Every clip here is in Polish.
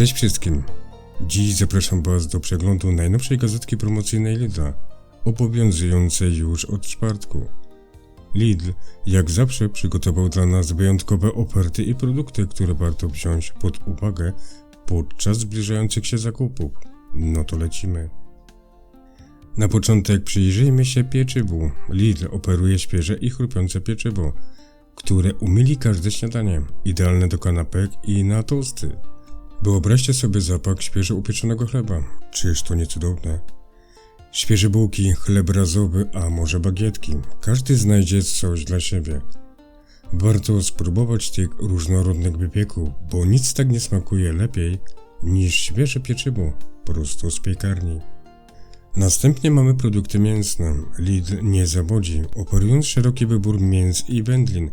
Cześć wszystkim. Dziś zapraszam Was do przeglądu najnowszej gazetki promocyjnej Lidla, obowiązującej już od czwartku. Lidl, jak zawsze, przygotował dla nas wyjątkowe oferty i produkty, które warto wziąć pod uwagę podczas zbliżających się zakupów. No to lecimy. Na początek przyjrzyjmy się pieczywu. Lidl oferuje świeże i chrupiące pieczywo, które umyli każde śniadanie, idealne do kanapek i na tosty. Wyobraźcie sobie zapach świeżo upieczonego chleba. Czyż to nie cudowne? Świeże bułki, chleb razowy, a może bagietki. Każdy znajdzie coś dla siebie. Warto spróbować tych różnorodnych wypieków, bo nic tak nie smakuje lepiej niż świeże pieczywo prosto z piekarni. Następnie mamy produkty mięsne. Lidl nie zawodzi, oferując szeroki wybór mięs i wędlin.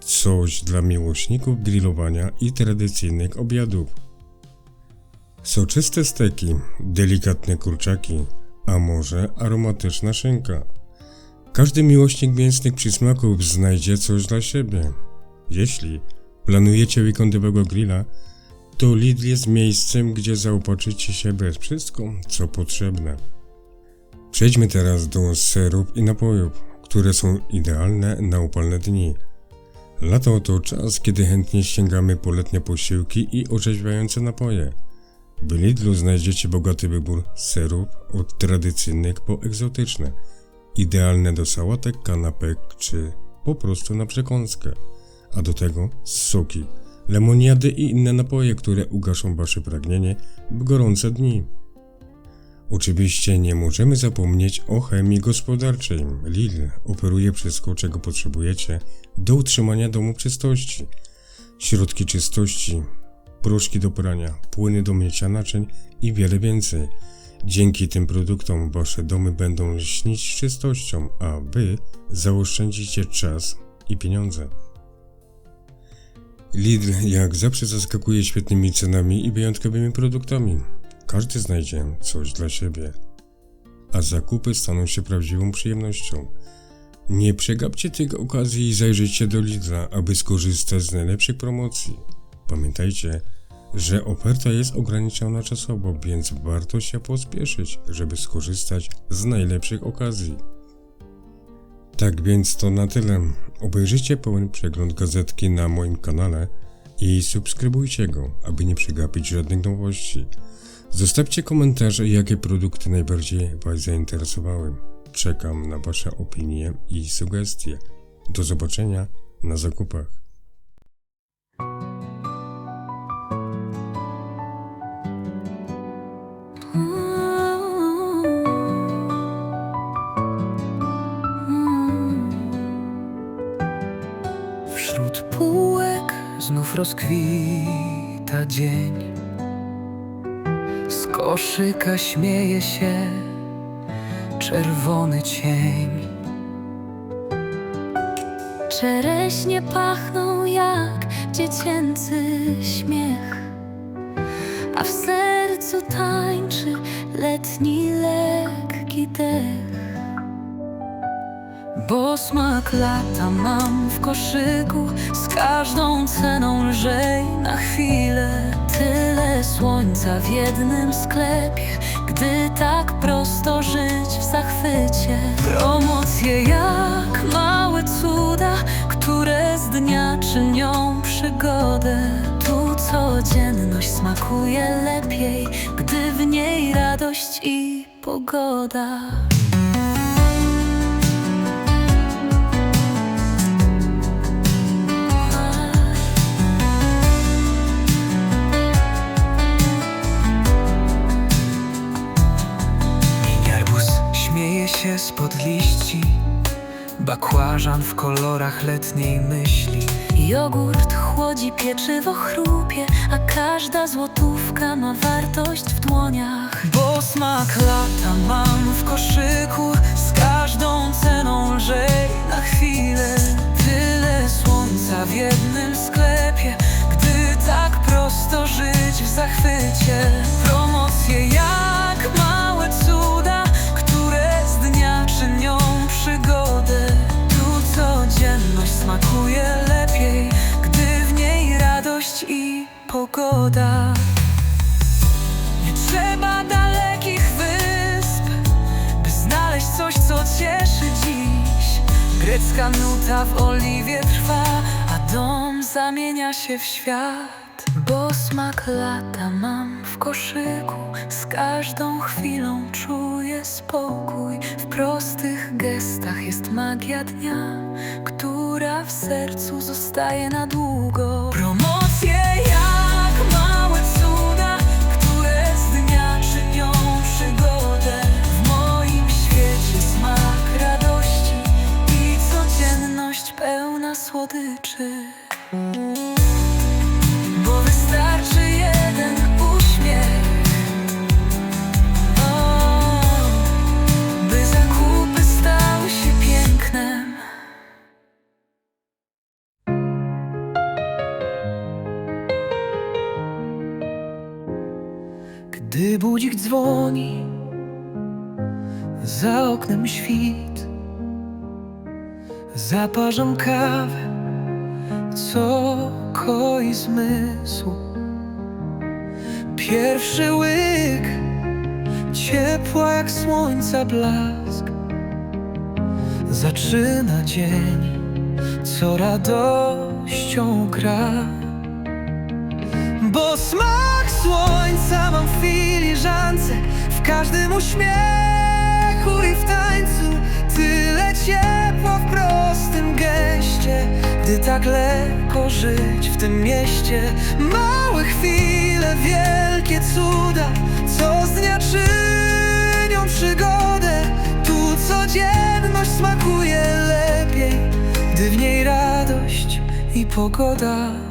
Coś dla miłośników grillowania i tradycyjnych obiadów. Soczyste steki, delikatne kurczaki, a może aromatyczna szynka. Każdy miłośnik mięsnych przysmaków znajdzie coś dla siebie. Jeśli planujecie weekendowego grilla, to Lidl jest miejscem, gdzie zaopatrzycie się bez wszystko, co potrzebne. Przejdźmy teraz do serów i napojów, które są idealne na upalne dni. Lato to czas, kiedy chętnie sięgamy po letnie posiłki i orzeźwiające napoje. W Lidlu znajdziecie bogaty wybór serów od tradycyjnych po egzotyczne, idealne do sałatek, kanapek czy po prostu na przekąskę. A do tego soki, lemoniady i inne napoje, które ugaszą wasze pragnienie w gorące dni. Oczywiście nie możemy zapomnieć o chemii gospodarczej. Lidl oferuje wszystko, czego potrzebujecie do utrzymania domu czystości. Środki czystości, proszki do prania, płyny do mycia naczyń i wiele więcej. Dzięki tym produktom wasze domy będą lśnić czystością, a wy zaoszczędzicie czas i pieniądze. Lidl jak zawsze zaskakuje świetnymi cenami i wyjątkowymi produktami. Każdy znajdzie coś dla siebie, a zakupy staną się prawdziwą przyjemnością. Nie przegapcie tych okazji i zajrzyjcie do Lidla, aby skorzystać z najlepszych promocji. Pamiętajcie, że oferta jest ograniczona czasowo, więc warto się pospieszyć, żeby skorzystać z najlepszych okazji. Tak więc to na tyle. Obejrzyjcie pełen przegląd gazetki na moim kanale i subskrybujcie go, aby nie przegapić żadnych nowości. Zostawcie komentarze, jakie produkty najbardziej Was zainteresowały. Czekam na Wasze opinie i sugestie. Do zobaczenia na zakupach. Wśród półek znów rozkwita dzień Z koszyka śmieje się czerwony cień Czereśnie pachną jak dziecięcy śmiech, a w sercu tańczy letni lekki dech. Bo smak lata mam w koszyku Z każdą ceną lżej na chwilę Tyle słońca w jednym sklepie, gdy tak prosto żyć w zachwycie. Promocje jak małe cuda Które z dnia czynią przygodę Tu codzienność smakuje lepiej, gdy w niej radość i pogoda. Się spod liści Bakłażan w kolorach letniej myśli Jogurt chłodzi, pieczywo chrupie, a każda złotówka ma wartość w dłoniach. Bo smak lata mam w koszyku pogoda. Trzeba dalekich wysp By znaleźć coś, co cieszy dziś. Grecka nuta w oliwie trwa A dom zamienia się w świat. Bo smak lata mam w koszyku Z każdą chwilą czuję spokój. W prostych gestach jest magia dnia Która w sercu zostaje na długo Gdy budzik dzwoni Za oknem świt. Zaparzam kawę Co koi zmysł. Pierwszy łyk Ciepła jak słońca blask. Zaczyna dzień Co radością gra słońca mam filiżance W każdym uśmiechu i w tańcu Tyle ciepła w prostym geście. Gdy tak lekko żyć w tym mieście. Małe chwile, wielkie cuda Co z dnia czynią przygodę. Tu codzienność smakuje lepiej Gdy w niej radość i pogoda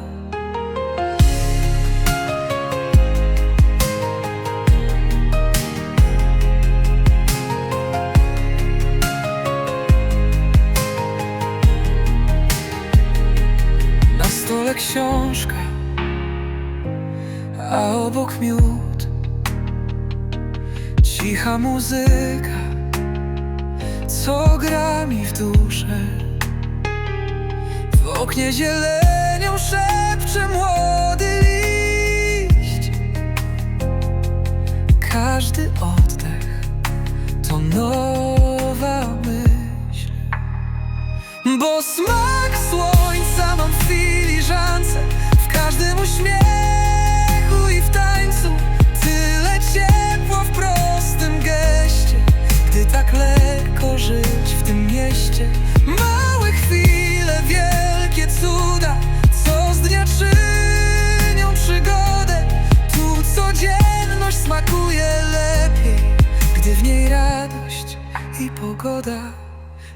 stole książka, a obok miód Cicha muzyka, co gra mi w duszę. W oknie zielenią smakuje lepiej Gdy w niej radość i pogoda.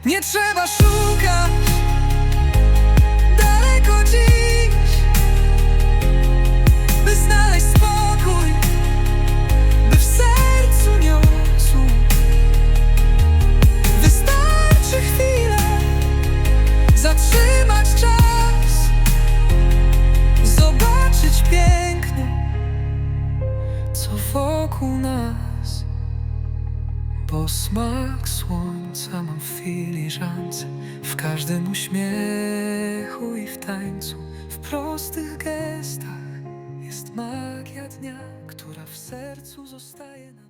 Nie trzeba szukać daleko dziś, by znaleźć spokój, W każdym uśmiechu i w tańcu W prostych gestach jest magia dnia Która w sercu zostaje na długo